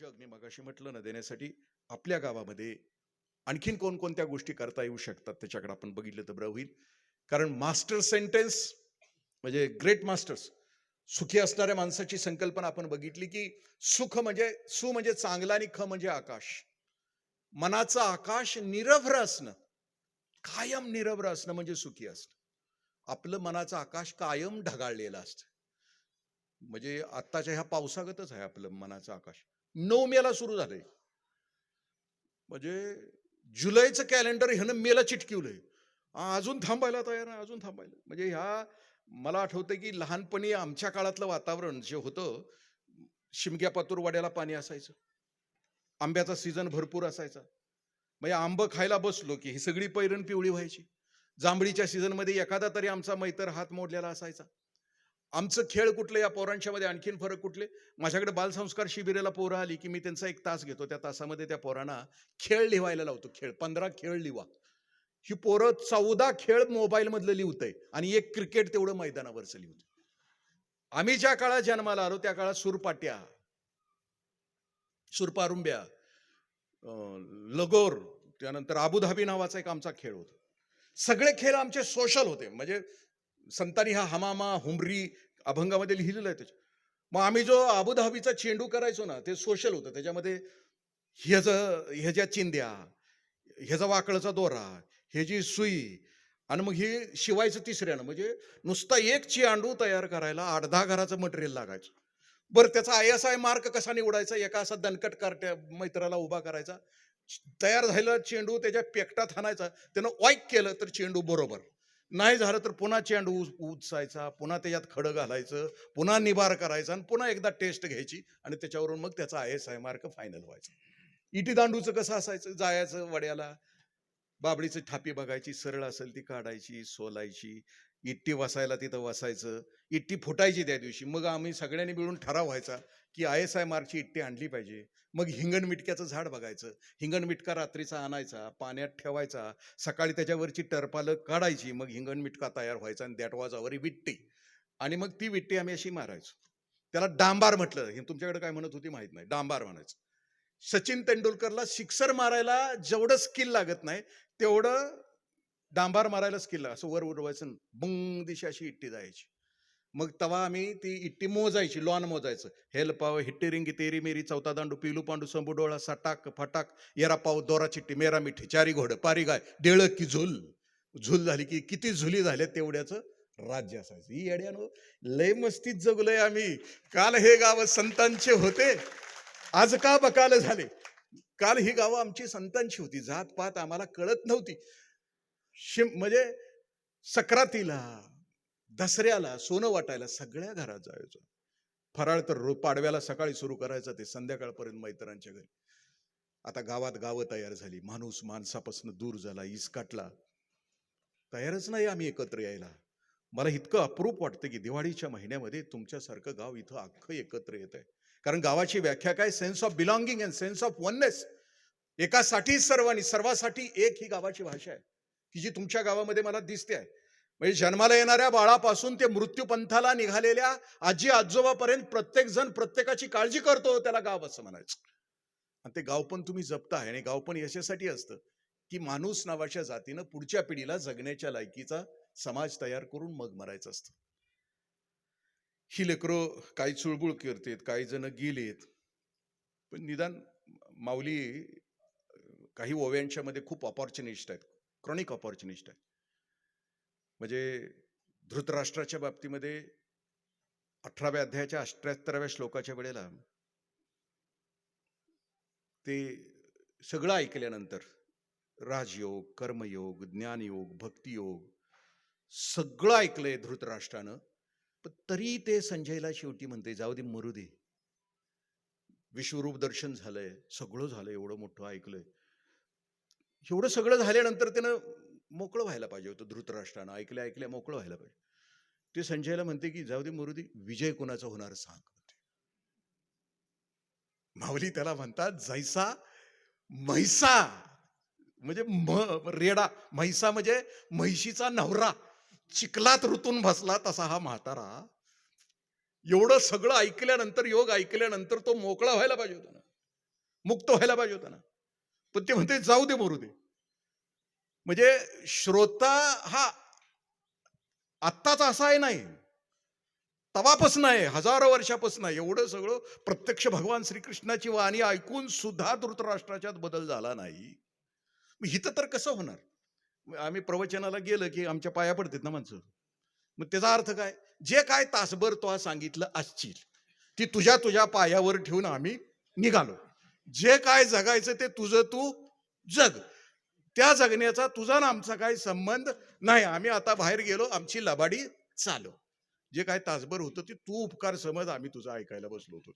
जग मी मगाशी म्हटलं ना देण्यासाठी आपल्या गावामध्ये आणखीन कोणकोणत्या गोष्टी करता येऊ शकतात त्याच्याकडे आपण बघितलं तर बरं होईल. कारण मास्टर सेंटेन्स म्हणजे ग्रेट मास्टर्स सुखी असणाऱ्या माणसाची संकल्पना आपण बघितली की सुख म्हणजे सु म्हणजे चांगला आणि ख म्हणजे आकाश. मनाचं आकाश निरभ्र असणं कायम निरभ्र असणं म्हणजे सुखी असणं. आपलं मनाचं आकाश कायम ढगाळलेलं असतं. म्हणजे आत्ताच्या ह्या पावसागतच आहे आपलं मनाचं आकाश. नऊ मेला सुरू झालंय. म्हणजे जुलैचं कॅलेंडर ह्यानं मेला चिटकिवलंय. अजून थांबायला तयार आहे अजून थांबायला. म्हणजे ह्या मला आठवतं की लहानपणी आमच्या काळातलं वातावरण जे होतं शिमग्या पातूरवाड्याला पाणी असायचं. आंब्याचा सीझन भरपूर असायचा. म्हणजे आंब खायला बसलो की ही सगळी पैरण पिवळी व्हायची. जांभळीच्या सीझनमध्ये एखादा तरी आमचा मैतर हात मोडलेला असायचा. आमचं खेळ कुठले या पोरांच्या मध्ये आणखीन फरक कुठले? माझ्याकडे बालसंस्कार शिबिराला पोरं आली की मी त्यांचा एक तास घेतो. त्या तासामध्ये त्या पोरांना खेळ लिहायला लावतो. खेळ पंधरा खेळ लिहा ही पोरं चौदा खेळ मोबाईल मधलं लिहितंय आणि एक क्रिकेट तेवढं मैदानावरचं लिहितंय. आम्ही ज्या काळात जन्माला आलो त्या काळात सुरपाट्या सुरपारुंब्या अं, लगोर त्यानंतर अबुधाबी नावाचा एक आमचा खेळ होता. सगळे खेळ आमचे सोशल होते. म्हणजे संतांनी हा हमामा हुमरी अभंगामध्ये लिहिलेलं आहे त्याच्या मग आम्ही जो अबुधाबीचा चेंडू करायचो ना ते सोशल होतं. त्याच्यामध्ये ह्याचं ह्याच्या चिंध्या ह्याचा वाकळचा दोरा ह्याची सुई आणि मग हे शिवायचं तिसऱ्यानं. म्हणजे नुसता एक चेंडू तयार करायला आठ दहा घराचं मटेरियल लागायचं. बरं त्याचा आय एस आय मार्क कसा निवडायचा? एका असा दणकट कार्ट्या मैत्राला उभा करायचा. तयार झालेला चेंडू त्याच्या पेकटात हाणायचा. त्यानं वाईक केलं तर चेंडू बरोबर. नाही झालं तर पुन्हा चेंडू उच- उचसायचा पुन्हा त्याच्यात खडं घालायचं पुन्हा निबार करायचा आणि पुन्हा एकदा टेस्ट घ्यायची आणि त्याच्यावरून मग त्याचा I S I mark final व्हायचा. इटी दांडूचं कसं असायचं? जायचं वड्याला. बाबडीची थापी बघायची सरळ असेल ती काढायची सोलायची. इट्टी वसायला तिथं वसायचं इट्टी फुटायची त्या दिवशी. मग आम्ही सगळ्यांनी मिळून ठराव व्हायचा की आय एस आय मार्कची इट्टी आणली पाहिजे. मग हिंगण मिटक्याचं झाड बघायचं. हिंगण मिटका रात्रीचा आणायचा पाण्यात ठेवायचा सकाळी त्याच्यावरची टरपालं काढायची मग हिंगण मिटका तयार व्हायचा आणि दॅटवाजावर विट्टी. आणि मग ती विट्टी आम्ही अशी मारायचो. त्याला डांबार म्हटलं. हे तुमच्याकडे काय म्हणत होती माहीत नाही. डांबार म्हणायचं. सचिन तेंडुलकरला सिक्सर मारायला जेवढं स्किल लागत नाही तेवढं डांबार मारायलाच किल्ला असं वर उडवायचं बुंग दिशी अशी इट्टी जायची. मग तवा आम्ही ती इट्टी मोजायची लॉन मोजायचं. हेल पाव हिट्टी रिंगी तेरी मेरी चौथा दांडू पिलू पांडू संबू डोळा सटाक फटाक येरा पाव दोरा चिट्टी मेरा मिठी चारी घोड पारी गाय डेळ की झुल. झुल झाली की किती झुली झाल्या तेवढ्याचं राज्य असायचं. ही येड्यानो हो, लय मस्तीत जगलोय आम्ही. काल हे गाव संतांचे होते. आज का बकाल झाले? काल ही गावं आमची संतांची होती. जात पात आम्हाला कळत नव्हती. शिम म्हणजे सक्रातीला दसऱ्याला सोनं वाटायला सगळ्या घरात जायचो फराळ तर रो पाडव्याला सकाळी सुरू करायचं ते संध्याकाळपर्यंत मैत्रांच्या घरी. आता गावात गावं तयार झाली. माणूस माणसापासून दूर झाला इसकाटला. तयारच नाही आम्ही एकत्र यायला. मला इतकं अप्रूप वाटतं की दिवाळीच्या महिन्यामध्ये तुमच्यासारखं गाव इथं अख्खं एकत्र येत आहे कारण गावाची व्याख्या काय? Sense of belonging and sense of oneness एकासाठी सर्वांनी सर्वासाठी एक ही गावाची भाषा आहे. की जी तुमच्या गावामध्ये मला दिसते आहे. म्हणजे जन्माला येणाऱ्या बाळापासून ते मृत्यूपंथाला निघालेल्या आजी आजोबापर्यंत प्रत्येक जण प्रत्येकाची काळजी करतो त्याला गाव असं म्हणायचं. आणि ते गाव पण तुम्ही जपताय आणि गाव पण याच्यासाठी असतं की माणूस नावाच्या जातीनं पुढच्या पिढीला जगण्याच्या लायकीचा समाज तयार करून मग मरायचं असतं. ही लेकरं काही चुळबुळ करतेत काही जण गेलेत. पण निदान माऊली काही ओव्यांच्या मध्ये खूप ऑपॉर्च्युनिस्ट आहेत. क्रॉनिक ऑपॉर्च्युनिस्ट आहे. म्हणजे धृतराष्ट्राच्या बाबतीमध्ये अठराव्या अध्यायाच्या अष्ट्याहत्तराव्या श्लोकाच्या वेळेला ते सगळं ऐकल्यानंतर राजयोग कर्मयोग ज्ञानयोग भक्तियोग सगळं ऐकलंय धृतराष्ट्रानं. पण तरी ते संजयला शेवटी म्हणते जाऊ दे मरू दे. विश्वरूप दर्शन झालंय सगळं झालंय एवढं मोठं ऐकलंय. एवढं सगळं झाल्यानंतर त्यानं मोकळं व्हायला पाहिजे होतं धृतराष्ट्रानं. ऐकल्या ऐकल्या मोकळं व्हायला पाहिजे. ते संजयला म्हणते की जाऊ दे मरू विजय कोणाचा होणार सांग. माऊली त्याला म्हणतात जैसा म्हैसा. म्हणजे म रेडा. म्हैसा म्हणजे म्हैशीचा नवरा. चिखलात ऋतून बसला तसा हा म्हातारा. एवढं सगळं ऐकल्यानंतर योग ऐकल्यानंतर तो मोकळा व्हायला पाहिजे होता ना. मुक्त व्हायला पाहिजे होता ना. पण ते म्हणते जाऊ दे मरू दे. म्हणजे श्रोता हा आत्ताच असा आहे नाही. तवापासून आहे हजारो वर्षापासून आहे. एवढं सगळं प्रत्यक्ष भगवान श्रीकृष्णाची वाणी ऐकून सुद्धा धृतराष्ट्राच्यात बदल झाला नाही. मग हिथं तर कसं होणार? आम्ही प्रवचनाला गेलं की आमच्या पाया पडतात ना माणसं. मग त्याचा अर्थ काय? जे काय तासभर तो सांगितलं असतील ती तुझ्या तुझ्या पायावर ठेवून आम्ही निघालो. जे काय जगायचं ते तुझं तू जग. त्या जगण्याचा तुझा ना आमचा काही संबंध नाही. आम्ही आता बाहेर गेलो आमची लबाडी चालू. जे काय तासभर होतं ते तू उपकार समज आम्ही तुझं ऐकायला बसलो होतो.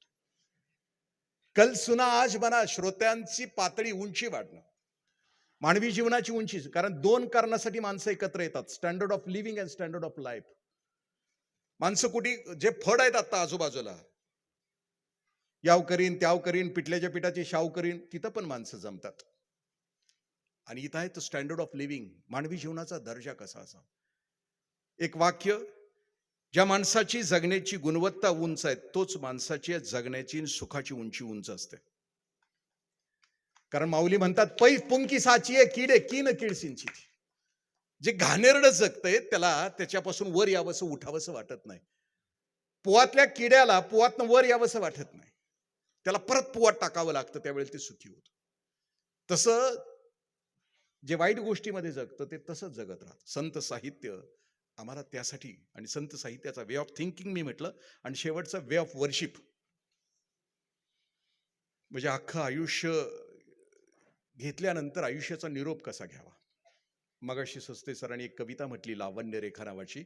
कल सुना आज बना श्रोत्यांची पातळी उंची वाढणं. मानवी जीवनाची उंची कारण दोन कारणासाठी माणसं एकत्र येतात. Standard of living and standard of life माणसं कुठे जे फड आहेत आता आजूबाजूला याव करीन त्याव करीन पिठल्याच्या पिठाची शाव करीन तिथं पण माणसं जमतात. आणि इथं आहे तो स्टँडर्ड ऑफ लिव्हिंग मानवी जीवनाचा दर्जा कसा असा एक वाक्य ज्या माणसाची जगण्याची गुणवत्ता उंच आहे तोच माणसाची जगण्याची सुखाची उंची उंच असते. कारण माऊली म्हणतात पै पुंकी साची आहे किडे की न किडसिंची जे घाणेरडं जगतंय त्याला त्याच्यापासून वर यावंसं उठावंसं वाटत नाही. पोवातल्या किड्याला पोवातनं वर यावंसं वाटत नाही. त्याला परत पोवात टाकावं लागतं त्यावेळेला ते सुखी होत. तसं जे वाईट गोष्टीमध्ये जगतं ते तसंच जगत राहत. संत साहित्य आम्हाला त्यासाठी आणि संत साहित्याचा वे ऑफ थिंकिंग मी म्हटलं आणि शेवटचा वे ऑफ वर्शिप म्हणजे अख्खं आयुष्य घेतल्यानंतर आयुष्याचा निरोप कसा घ्यावा? मगाशी सस्ते सरांनी एक कविता म्हटली लावण्य रेखा नावाची.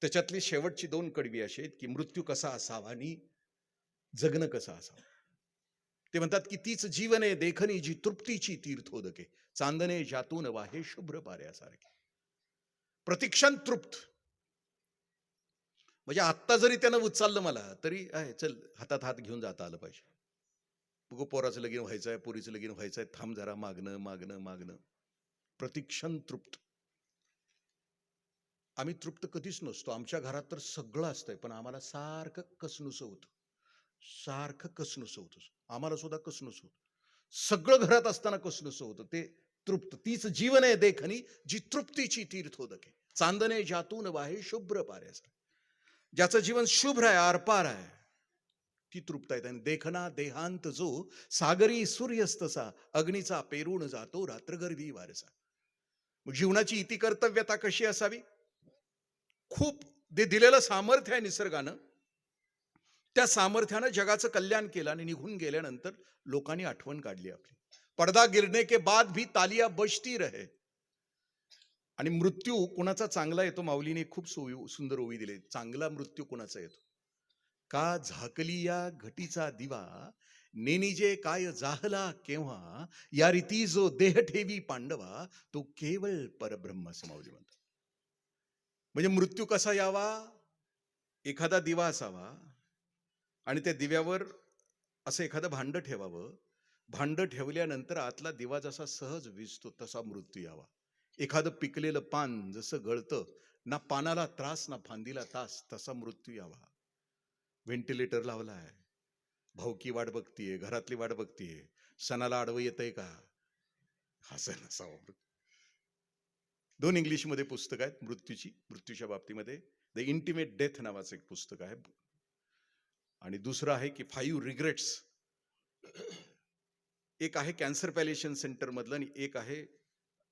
त्याच्यातली शेवटची दोन कडवी अशी आहेत की मृत्यू कसा असावा आणि जगणं कसं असावं? ते म्हणतात की तीच जीवन देखणी जी तृप्तीची तीर्थोदके. चांदणे जातून वाहे शुभ्र पाऱ्यासारखे. प्रतिक्षण तृप्त. म्हणजे आत्ता जरी त्यानं उचललं मला तरी आहे चल हातात हात घेऊन जाता आलं पाहिजे. पोराचं लगीन व्हायचं आहे पोरीचं लगीन व्हायचं आहे थांब जरा मागणं मागणं मागणं. प्रतिक्षण तृप्त. आम्ही तृप्त कधीच नसतो. आमच्या घरात तर सगळं असतंय पण आम्हाला सारखं कसनुसं होतं. सारखं कसनुसं होतं? आम्हाला सुद्धा कसनस होतं? सगळं घरात असताना कसनुसं होतं? ते तृप्त. तीच जीवन आहे देखणी जी तृप्तीची तीर्थोदके चांदणे जातून वाहे शुभ्र पाऱ्याचा ज्याचं जीवन शुभ्र आहे आरपार आहे ती तृप्त आहेत आणि देखना देहांत जो सागरी सूर्यस्तसा अग्नीचा पेरून जातो रात्रगर्भी वारसा. मग जीवनाची इति कर्तव्यता कशी असावी? खूप दे दिलेलं सामर्थ्य आहे निसर्गानं. त्या सामर्थ्यानं जगाचं कल्याण केलं आणि निघून गेल्यानंतर लोकांनी आठवण काढली आपली. पडदा गिरणे के बाद भी तालिया बजती रहे. आणि मृत्यू कुणाचा चांगला येतो? माऊलीने खूप सोयी सुंदर ओवी दिले चांगला मृत्यू कुणाचा येतो? का झाकली या घटीचा दिवा? नेनिजे काय जाहला केव्हा? या रीती जो देह ठेवी पांडवा तो केवळ परब्रह्म समावजी म्हणतात. म्हणजे मृत्यू कसा यावा? एखादा दिवा असावा. आणि त्या दिव्यावर असं एखादं भांड ठेवावं. भांड ठेवल्यानंतर आतला दिवा जसा सहज विजतो तसा मृत्यू यावा. एखादं पिकलेलं पान जसं गळतं ना पानाला त्रास ना फांदीला तास तसा मृत्यू यावा. व्हेंटिलेटर लावला आहे भाऊकी वाट बघतीये घरातली वाट बघतीये. सणाला आडवं येतंय का? असं नसावं दोन इंग्लिशमध्ये पुस्तक आहेत मृत्यूची मृत्यूच्या बाबतीमध्ये. द इंटिमेट डेथ नावाचं एक पुस्तक आहे. आणि दुसरं आहे की फाईव्ह रिग्रेट्स एक आहे कॅन्सर पॅलेशन सेंटरमधलं आणि एक आहे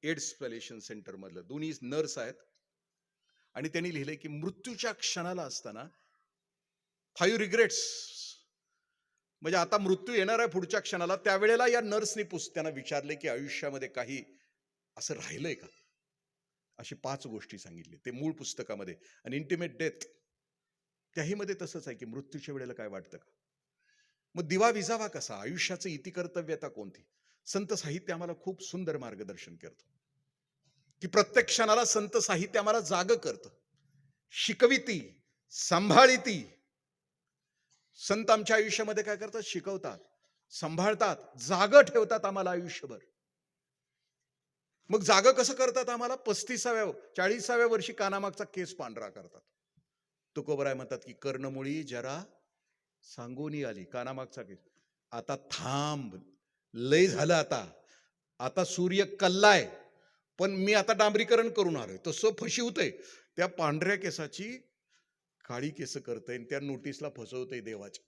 एड्स पॅलेशन सेंटरमधलं दोन्ही नर्स आहेत. आणि त्यांनी लिहिलंय की मृत्यूच्या क्षणाला असताना फाईव्ह रिग्रेट्स म्हणजे आता मृत्यू येणार आहे पुढच्या क्षणाला त्यावेळेला या नर्सनी पुस त्यांना विचारले की आयुष्यामध्ये काही असं राहिलंय का? अशी पाच गोष्टी सांगितली. ते मूळ पुस्तकामध्ये आणि इंटिमेट डेथ त्याही मध्ये तसंच आहे की मृत्यूच्या वेळेला काय वाटतं का? मग दिवा विजावा कसा? आयुष्याचं इति कर्तव्यता कोणती? संत साहित्य आम्हाला खूप सुंदर मार्गदर्शन करतं. की प्रत्येक क्षणाला संत साहित्य आम्हाला जाग करतं. शिकविती सांभाळिती संत आमच्या आयुष्यामध्ये काय करतात? शिकवतात सांभाळतात जाग ठेवतात आम्हाला आयुष्यभर. मग जाग कसं करतात आम्हाला? पस्तीसाव्या चाळीसाव्या वर्षी कानामागचा केस पांढरा करतात. तुकोबराय म्हणतात की कर्णमुळी जरा सांगूनी आली. कानामागचा केस. आता थांब. लय झालं आता. आता सूर्य कल्लाय. पण मी आता डांबरीकरण करून आलोय. तसं फशी त्या पांढऱ्या केसाची काळी केस करतंय आणि त्या नोटीसला फसवतंय देवाच्या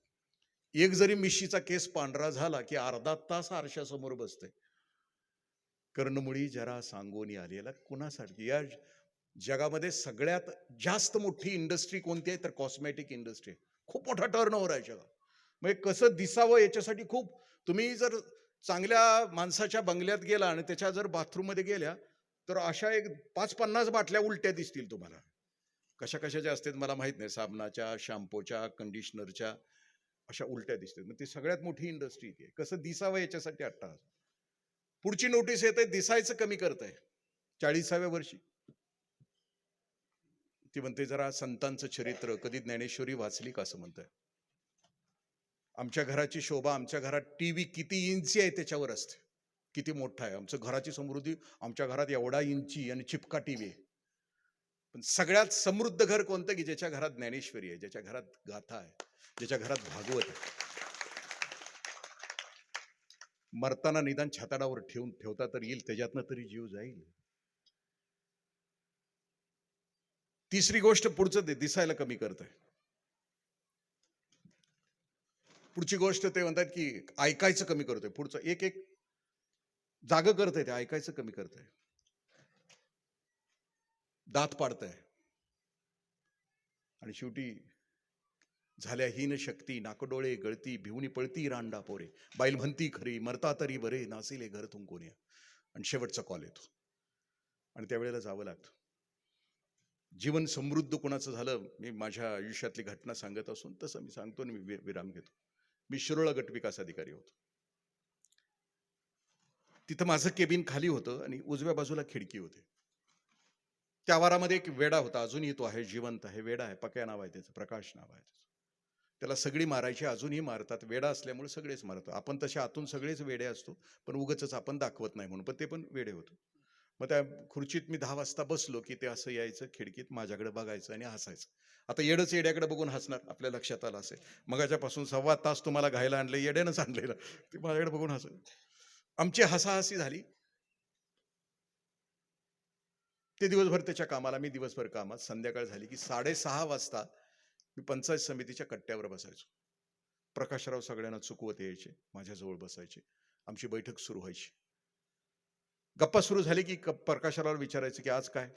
एक जरी मिशीचा केस पांढरा झाला की अर्धा तास आरशासमोर बसतंय. कर्णमुळी जरा सांगोनी आलेला कुणासाठी? या जगामध्ये सगळ्यात जास्त मोठी इंडस्ट्री कोणती आहे? तर कॉस्मॅटिक इंडस्ट्री खूप मोठा टर्न ओव्हर आहे जगात. म्हणजे कसं दिसावं याच्यासाठी खूप तुम्ही जर चांगल्या माणसाच्या बंगल्यात गेला आणि त्याच्या जर बाथरूममध्ये गेल्या तर अशा एक पाच पन्नास बाटल्या उलट्या दिसतील तुम्हाला. कशा कशाच्या असतात मला माहीत नाही. साबणाच्या शॅम्पूच्या कंडिशनरच्या अशा उलट्या दिसतात. मग ती सगळ्यात मोठी इंडस्ट्री ती आहे. कसं दिसावं याच्यासाठी अट्टा पुढची नोटीस येते दिसायचं कमी करत आहे चाळीसाव्या वर्षी. ती म्हणते जरा संतांचं चरित्र कधी ज्ञानेश्वरी वाचली का? असं म्हणताय. आमच्या घराची शोभा आमच्या घरात टीव्ही किती इंची आहे त्याच्यावर असते. किती मोठा आहे. आमचं घराची समृद्धी आमच्या घरात एवढा इंची आणि चिपका टीव्ही आहे. पण सगळ्यात समृद्ध घर कोणतं की ज्याच्या घरात ज्ञानेश्वरी आहे ज्याच्या घरात गाथा आहे ज्याच्या घरात भागवत आहे? मरताना निदान छाताडावर ठेवून ठेवता तर येईल त्याच्यातनं तरी जीव जाईल. तिसरी गोष्ट पुढचं ते दिसायला कमी करत आहे पुढची गोष्ट ते म्हणतात की ऐकायचं कमी करतोय. पुढचं एक एक जाग करत आहे ते ऐकायचं कमी करत आहे दात पाडत आहे आणि शेवटी झाल्या हीन शक्ती नाकडोळे गळती भिवणी पळती रांडा पोरे. बाईल म्हणती खरी मरता तरी बरे नासिले घर तुंकोन्या आणि शेवटचा कॉल येतो. आणि त्यावेळेला जावं लागतं. जीवन समृद्ध कोणाचं झालं मी माझ्या आयुष्यातली घटना सांगत असून तसं मी सांगतो आणि मी विराम घेतो. मी शिरोळा गट विकास अधिकारी होतो. तिथं माझं केबिन खाली होतं आणि उजव्या बाजूला खिडकी होती. त्या आवारामध्ये एक वेडा होता अजूनही तो आहे जिवंत आहे वेडा आहे पक्या नाव आहे त्याचं प्रकाश नाव आहे त्याचं. त्याला सगळी मारायची अजूनही मारतात वेडा असल्यामुळे सगळेच मारतात आपण तसे आतून सगळेच वेडे असतो पण उगच आपण दाखवत नाही म्हणून पण ते पण वेडे होतो. मग त्या खुर्चीत मी दहा वाजता बसलो की ते असं यायचं खिडकीत माझ्याकडे बघायचं आणि हसायचं. आता येडच येड्याकडे बघून हसणार आपल्या लक्षात आलं असेल. मगाच्यापासून सव्वा तास तुम्हाला घायला आणलं येड्यानंच आणलेलं. ते माझ्याकडे बघून हस आमची हसाहसी झाली. ते दिवसभर त्याच्या कामाला मी दिवसभर कामात. संध्याकाळ झाली की साडेसहा वाजता मी पंचायत समितीच्या कट्ट्यावर बसायचो. प्रकाशराव सगळ्यांना चुकवत यायचे माझ्याजवळ बसायचे. आमची बैठक सुरू व्हायची. गप्पा सुरू झाली की प्रकाशराला प्रकाशरावला विचारायचं की आज काय?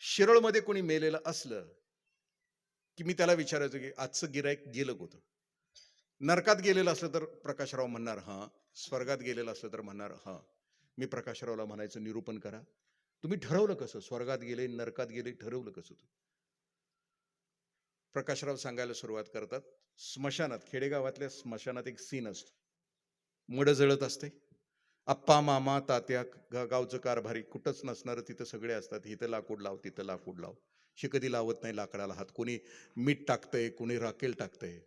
शिरळमध्ये कोणी मेलेलं असलं की मी त्याला विचारायचो की आजचं गिरायक गेलं होतं नरकात गेलेलं असलं तर प्रकाशराव म्हणणार हां. स्वर्गात गेलेलं असलं तर म्हणणार हां. मी प्रकाशरावला म्हणायचं निरूपण करा. तुम्ही ठरवलं कसं? स्वर्गात गेले नरकात गेले ठरवलं कसं तू प्रकाशराव सांगायला सुरुवात करतात स्मशानात खेडेगावातल्या स्मशानात एक सीन असतो. मड जळत असते. आप्पा मामा तात्या गा- गावचं कारभारी कुठंच नसणारं तिथं सगळे असतात. इथं लाकूड लाव तिथं लाकूड लाव. शे कधी लावत नाही लाकडाला हात. कोणी मीठ टाकतंय कोणी राखेल टाकतंय.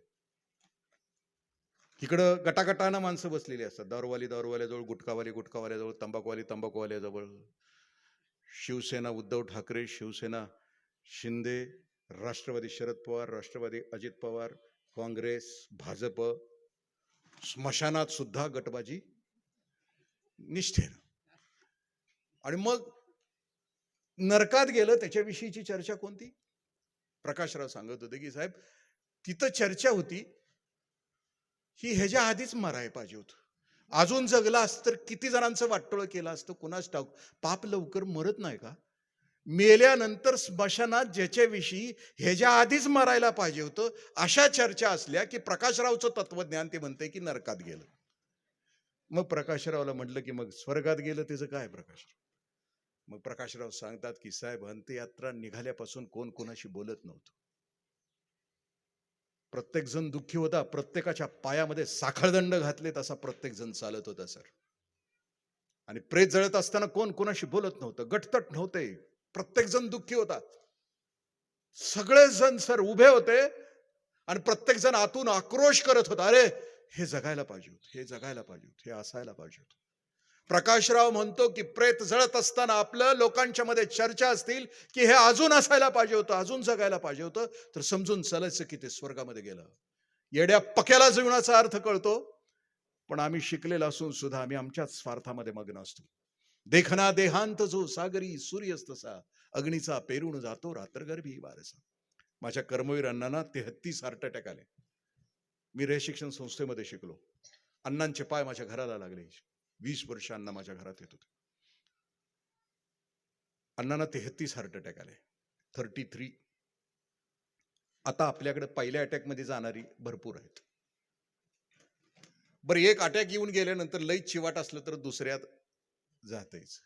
इकडं गटागटानं माणसं बसलेली असतात. दारूवाली दारूवाल्याजवळ गुटखावाली गुटखावाल्याजवळ तंबाखूवाली तंबाखूवाल्याजवळ. शिवसेना उद्धव ठाकरे शिवसेना शिंदे राष्ट्रवादी शरद पवार राष्ट्रवादी अजित पवार काँग्रेस भाजप स्मशानात सुद्धा गटबाजी निष्ठेनं. आणि मग नरकात गेलं त्याच्याविषयीची चर्चा कोणती? प्रकाशराव सांगत होते की साहेब तिथं चर्चा होती ही ह्याच्या आधीच मराय पाहिजे होतं. अजून जगला असतं तर किती जणांचं वाटोळं केलं असतं कुणाच टाक पाप लवकर मरत नाही का? मेल्यानंतर स्मशानात ज्याच्याविषयी ह्याच्या आधीच मरायला पाहिजे होतं अशा चर्चा असल्या की प्रकाशरावचं तत्वज्ञान ते म्हणते की नरकात गेलं. मग प्रकाशरावला म्हटलं की मग स्वर्गात गेलं त्याचं काय प्रकाशराव? मग प्रकाशराव सांगतात की साहेब अंत्ययात्रा निघाल्यापासून कोण कोणाशी बोलत नव्हतं. प्रत्येक जण दुःखी होता प्रत्येकाच्या पायामध्ये साखळदंड घातले तसा प्रत्येक जण चालत होता सर. आणि प्रेत जळत असताना कोण कोणाशी बोलत नव्हतं गटतट नव्हते प्रत्येक जण दुःखी होता. सगळे जण सर उभे होते आणि प्रत्येक जण आतून आक्रोश करत होता अरे हे जगायला पाहिजे होत हे जगायला पाहिजे होत हे असायला पाहिजे होत. प्रकाशराव म्हणतो की प्रेत जळत असताना आपलं लोकांच्या मध्ये चर्चा असतील की हे अजून असायला पाहिजे होतं अजून जगायला पाहिजे होतं तर समजून चालायचं की ते स्वर्गामध्ये गेलं. येड्या पक्याला जीवनाचा अर्थ कळतो पण आम्ही शिकलेला असून सुद्धा आम्ही आमच्याच स्वार्थामध्ये मग्न असतो. देखना देहांत जो सागरी सूर्यस्तसा अग्नीचा पेरून जातो रात्रगर्भी वारसा. माझ्या कर्मवीर अण्णांना तेहत्तीस हार्ट अटॅक आले मी रे शिक्षण संस्थेमध्ये शिकलो. अण्णांचे पाय माझ्या घराला लागले. वीस वर्ष अण्णा माझ्या घरात येत होते. अण्णांना तेहत्तीस हार्ट अटॅक आले. थर्टी थ्री आता आपल्याकडे पहिल्या अटॅकमध्ये जाणारी भरपूर आहेत. बरं एक अटॅक येऊन गेल्यानंतर लई चिवाट असलं तर दुसऱ्यात जातेच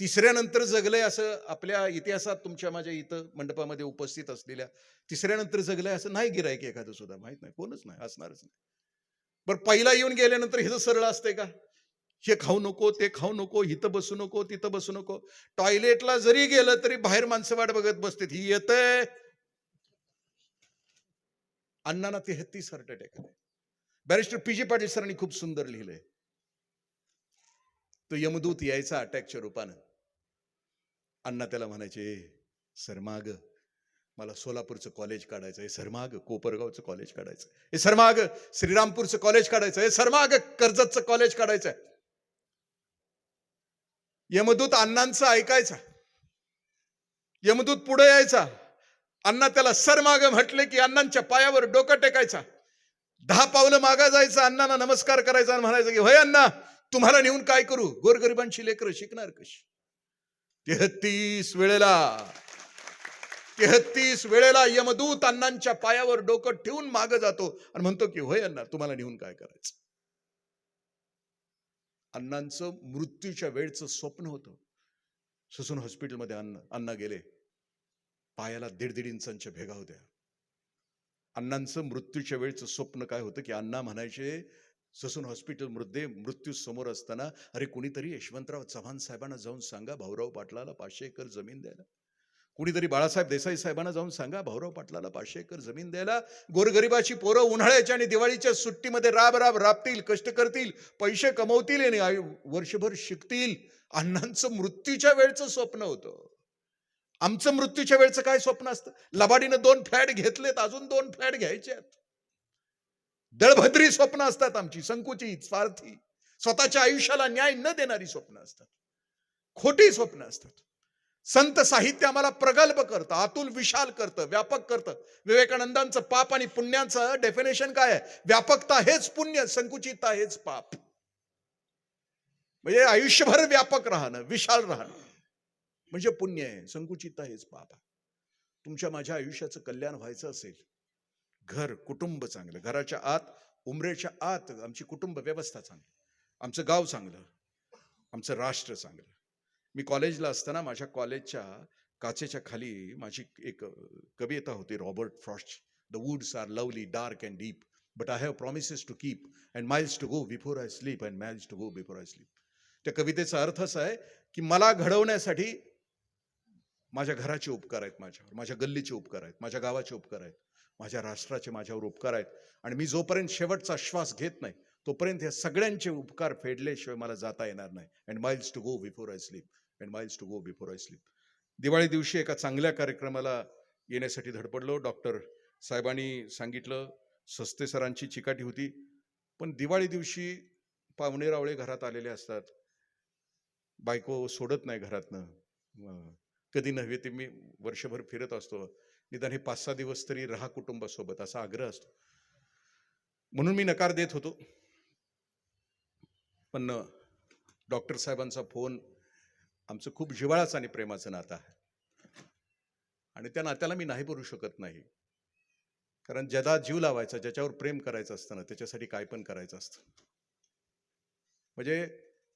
तिसऱ्यानंतर जगलंय असं आपल्या इतिहासात तुमच्या माझ्या इथं मंडपामध्ये उपस्थित असलेल्या तिसऱ्यानंतर जगलंय असं नाही गिरायक एखादं सुद्धा. माहीत नाही. कोणच नाही. असणारच नाही. बरं पहिला येऊन गेल्यानंतर हिचं सरळ असतंय का? हे खाऊ नको ते खाऊ नको इथं बसू नको तिथं बसू नको. टॉयलेटला जरी गेलं तरी बाहेर माणसं वाट बघत बसते ही येतंय. अण्णांना तेहत्तीस हार्ट अटॅक आले बॅरिस्टर पी. जी. पाटील सरांनी खूप सुंदर लिहिलंय. तो यमदूत यायचा अटॅकच्या रूपानं. अण्णा त्याला म्हणायचे सरमाग मला सोलापूरचं कॉलेज काढायचं आहे सरमाग कोपरगावचं कॉलेज काढायचं हे सरमाग श्रीरामपूरचं कॉलेज काढायचं हे सरमाग कर्जतचं कॉलेज काढायचं आहे. यमदूत अण्णांचं ऐकायचा. यमदूत पुढे यायचा. अण्णा त्याला सरमाग म्हटले की अण्णांच्या पायावर डोकं टेकायचा. दहा पावलं मागा जायचं अण्णांना नमस्कार करायचा आणि म्हणायचं की होय अण्णा तुम्हाला नेऊन काय करू? गोरगरिबांची लेकरं शिकणार कशी? तेहत्तीस वेळेला तेहतीस वेळेला यमदूत अण्णांच्या पायावर डोकं ठेवून माग जातो आणि म्हणतो की होय अण्णा तुम्हाला नेऊन काय करायचं? अण्णांचं मृत्यूच्या वेळचं स्वप्न होतं. ससून हॉस्पिटलमध्ये अण्णा अण्णा गेले. पायाला दीड दीड इंचांच्या भेगा होत्या. अण्णांचं मृत्यूच्या वेळचं स्वप्न काय होतं की अण्णा म्हणायचे ससून हॉस्पिटल मृदे मृत्यू समोर असताना अरे कुणीतरी यशवंतराव चव्हाण साहेबांना जाऊन सांगा भाऊराव पाटलाला पाचशे एकर जमीन द्यायला. कुणीतरी बाळासाहेब देसाई साहेबांना जाऊन सांगा भाऊराव पाटलाला पाचशे एकर जमीन द्यायला. गोरगरिबाची पोरं उन्हाळ्याच्या आणि दिवाळीच्या सुट्टीमध्ये राब राब राबतील कष्ट करतील पैसे कमवतील आणि आयु- वर्षभर शिकतील. अण्णांचं मृत्यूच्या वेळचं स्वप्न होतं. आमचं मृत्यूच्या वेळचं काय स्वप्न असतं? लबाडीनं दोन फ्लॅट घेतलेत अजून दोन फ्लॅट घ्यायचे आहेत. दळभद्री स्वप्न असतात आमची संकुचित स्वार्थी. स्वतःच्या आयुष्याला न्याय न देणारी स्वप्न असतात. खोटी स्वप्न असतात. संत साहित्य आम्हाला प्रगल्भ करतं आतुल विशाल करतं व्यापक करतं. विवेकानंदांचं पाप आणि पुण्याचं डेफिनेशन काय आहे? व्यापकता हेच पुण्य संकुचितता हेच पाप. म्हणजे आयुष्यभर व्यापक राहणं विशाल राहणं म्हणजे पुण्य आहे संकुचितता हेच पाप आहे. तुमच्या माझ्या आयुष्याचं कल्याण व्हायचं असेल घर कुटुंब चांगलं. घराच्या आत उमरेच्या आत आमची कुटुंब व्यवस्था चांगली. आमचं गाव चांगलं. आमचं राष्ट्र चांगलं. मी कॉलेजला असताना माझ्या कॉलेजच्या काचेच्या खाली माझी एक कविता होती Robert Frost. The woods are lovely dark and deep but I have promises to keep and miles to go before I sleep and miles to go before I sleep त्या कवितेचा अर्थ असा आहे की मला घडवण्यासाठी माझ्या घराचे उपकार आहेत माझ्यावर माझ्या गल्लीचे उपकार आहेत माझ्या गावाचे उपकार आहेत. माझ्या राष्ट्राचे माझ्यावर उपकार आहेत. आणि मी जोपर्यंत शेवटचा श्वास घेत नाही तोपर्यंत या सगळ्यांचे उपकार फेडल्याशिवाय मला जाता येणार नाही. And miles to go before I sleep and miles to go before I sleep Diwali दिवशी एका चांगल्या कार्यक्रमाला येण्यासाठी धडपडलो. डॉक्टर साहेबांनी सांगितलं सस्ते सरांची चिकाटी होती. पण दिवाळी दिवशी पाहुणे रावळे घरात आलेले असतात. बायको सोडत नाही घरातनं. कधी नव्हे ते मी वर्षभर फिरत असतो. निदान हे पाच सहा दिवस तरी राहा कुटुंबासोबत असा आग्रह असतो. म्हणून मी नकार देत होतो. पण डॉक्टर साहेबांचा फोन आमचं खूप जिवाळाचं आणि प्रेमाचं नातं आहे. आणि त्या नात्याला मी नाही बोलू शकत नाही. कारण ज्याला जीव लावायचा ज्याच्यावर प्रेम करायचं असतं ना त्याच्यासाठी काय पण करायचं असतं. म्हणजे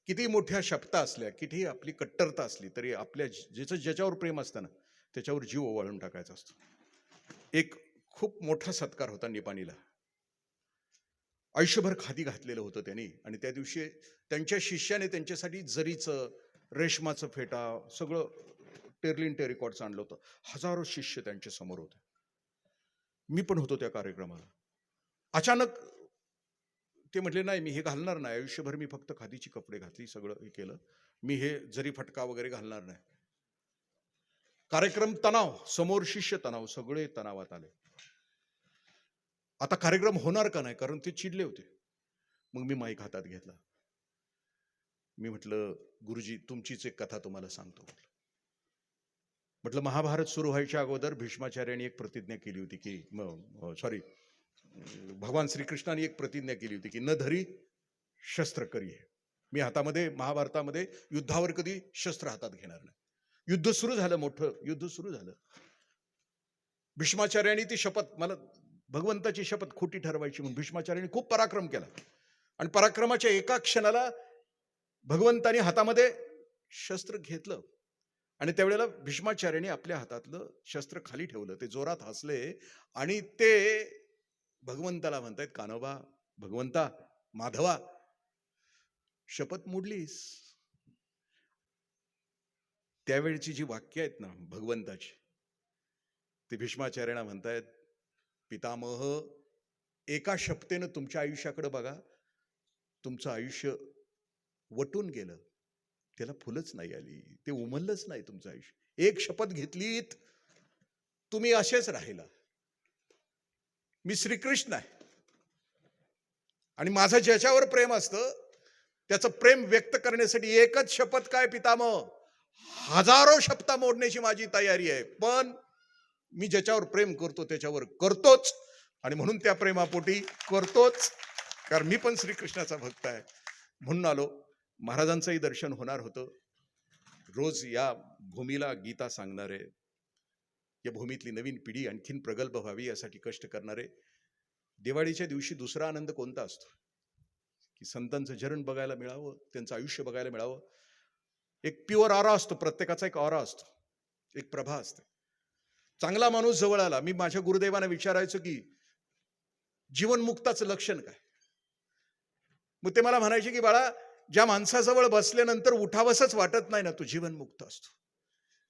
किती मोठ्या शपथा असल्या किती आपली कट्टरता असली तरी आपल्या ज्याचं ज्याच्यावर प्रेम असतं ना त्याच्यावर जीव ओवाळून टाकायचा असतो. एक खूप मोठा सत्कार होता निपाणीला. आयुष्यभर खादी घातलेलं होतं त्यांनी आणि त्या दिवशी त्यांच्या शिष्याने त्यांच्यासाठी जरीचं रेशमाचं फेटा सगळं टेरलिन टेरिकॉर्डचं आणलं होतं. हजारो शिष्य त्यांच्यासमोर होते. मी पण होतो त्या कार्यक्रमाला. अचानक ते म्हटले नाही मी हे घालणार नाही. आयुष्यभर मी फक्त खादीची कपडे घातली सगळं हे केलं. मी हे जरी फटका वगैरे घालणार नाही. कार्यक्रम तणाव समोर शिष्य तणाव सगळे तणावात आले. आता कार्यक्रम होणार का नाही? कारण ते चिडले होते. मग मी माईक हातात घेतला. मी म्हटलं गुरुजी तुमचीच एक कथा तुम्हाला सांगतो. म्हटलं. म्हटलं महाभारत सुरू व्हायच्या अगोदर भीष्माचार्यांनी एक प्रतिज्ञा केली होती की सॉरी भगवान श्रीकृष्णाने एक प्रतिज्ञा केली होती की न धरी शस्त्र करी मी हातामध्ये महाभारतामध्ये युद्धावर कधी शस्त्र हातात घेणार नाही. युद्ध सुरू झालं मोठं युद्ध सुरू झालं. भीष्माचार्यांनी ती शपथ मला भगवंताची शपथ खोटी ठरवायची म्हणून भीष्माचार्यांनी खूप पराक्रम केला. आणि पराक्रमाच्या एका क्षणाला भगवंतानी हातामध्ये शस्त्र घेतलं. आणि त्यावेळेला भीष्माचार्याने आपल्या हातातलं शस्त्र खाली ठेवलं. ते जोरात हसले आणि ते भगवंताला म्हणतायत कानोबा भगवंता माधवा शपथ मोडलीस. त्यावेळची जी वाक्य आहेत ना भगवंताची ते भीष्माचार्यांना म्हणतायत पितामह एका शपतेनं तुमच्या आयुष्याकडे बघा. तुमचं आयुष्य वटून गेलं. त्याला फुलंच नाही आली. ते उमललंच नाही तुमचं आयुष्य. एक शपथ घेतलीत तुम्ही असेच राहिला. मी श्रीकृष्ण आहे. आणि माझं ज्याच्यावर प्रेम असतं त्याचं प्रेम व्यक्त करण्यासाठी एकच शपथ काय पितामह? हजारो शब्द मोडण्याची माझी तयारी आहे. पण मी ज्याच्यावर प्रेम करतो त्याच्यावर करतोच. आणि म्हणून त्या प्रेमापोटी करतोच. कारण मी पण श्रीकृष्णाचा भक्त आहे. म्हणून आलो महाराजांचंही दर्शन होणार होतं. रोज या भूमीला गीता सांगणारे या भूमीतली नवीन पिढी आणखीन प्रगल्भ व्हावी यासाठी कष्ट करणारे दिवाळीच्या दिवशी दुसरा आनंद कोणता असतो? की संतांचं झरण बघायला मिळावं त्यांचं आयुष्य बघायला मिळावं एक प्युअर आरा असतो प्रत्येकाचा एक आरा असतो एक प्रभा असते. चांगला माणूस जवळ आला मी माझ्या गुरुदेवांना विचारायचो की जीवनमुक्ताचं लक्षण काय? मग ते मला म्हणायचे की बाळा ज्या माणसाजवळ बसल्यानंतर उठावसच वाटत नाही ना तो जीवनमुक्त असतो.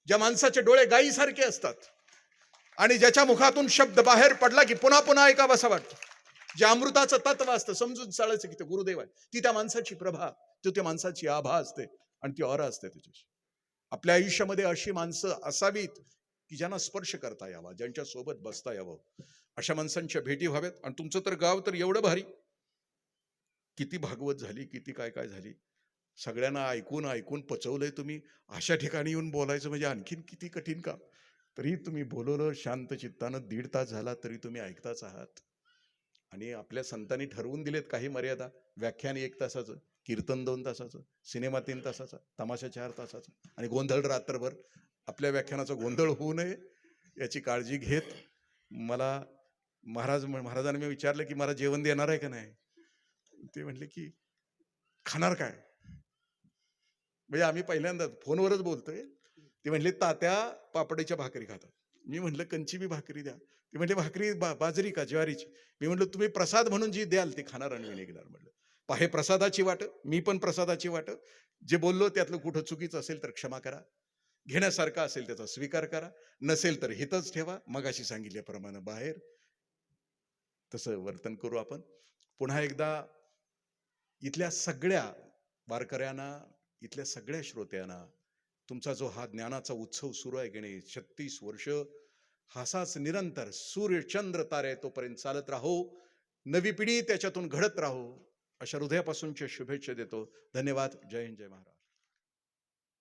ज्या माणसाचे डोळे गायीसारखे असतात आणि ज्याच्या मुखातून शब्द बाहेर पडला की पुन्हा पुन्हा ऐकावासा वाटतो. जे अमृताचं तत्व असतं समजून चालायचं की ते गुरुदेव आहे. ती त्या माणसाची प्रभा तो त्या माणसाची आभा असते. आणि ती अर असते त्याच्याशी. आपल्या आयुष्यामध्ये अशी माणसं असावीत की ज्यांना स्पर्श करता यावा ज्यांच्या सोबत बसता यावं. अशा माणसांच्या भेटी व्हाव्यात आणि तुमचं तर गाव तर एवढं भारी. किती भागवत झाली किती काय काय झाली. सगळ्यांना ऐकून ऐकून पचवलंय तुम्ही. अशा ठिकाणी येऊन बोलायचं म्हणजे आणखीन किती कठीण काम. तरी तुम्ही बोलवलं शांत चित्तानं दीड तास झाला तरी तुम्ही ऐकताच आहात. आणि आपल्या संतांनी ठरवून दिलेत काही मर्यादा. व्याख्यान एक तासाचं. कीर्तन दोन तासाचं सिनेमा तीन तासाचा तमाशा चार तासाचा आणि गोंधळ रात्रभर. आपल्या व्याख्यानाचा गोंधळ होऊ नये याची काळजी घेत. मला महाराज महाराजांनी मी विचारलं की मला जेवण देणार आहे का नाही? ते म्हटले की खाणार काय? म्हणजे आम्ही पहिल्यांदा फोनवरच बोलतोय. ते म्हटले तात्या पापडीच्या भाकरी खातात मी म्हटलं कंची बी भाकरी द्या. ते म्हटले भाकरी बा बाजरी का ज्वारीची? मी म्हटलं तुम्ही प्रसाद म्हणून जी द्याल ते खाणार आणि मी निघणार. म्हटलं पाहे प्रसादाची वाट मी पण प्रसादाची वाट. जे बोललो त्यातलं कुठं चुकीचं असेल तर क्षमा करा. घेण्यासारखा असेल त्याचा स्वीकार करा. नसेल तर हितच ठेवा. मगाशी सांगितल्याप्रमाणे बाहेर. तसं वर्तन करू आपण. पुन्हा एकदा इथल्या सगळ्या वारकऱ्यांना इथल्या सगळ्या श्रोत्यांना तुमचा जो हा ज्ञानाचा उत्सव सुरू आहे घेणे छत्तीस वर्ष हासाच निरंतर सूर्य चंद्र तारे तोपर्यंत चालत राहो. नवी पिढी त्याच्यातून घडत राहो. अशा हृदयापासूनच्या शुभेच्छा देतो. धन्यवाद. जय हिंद जय महाराज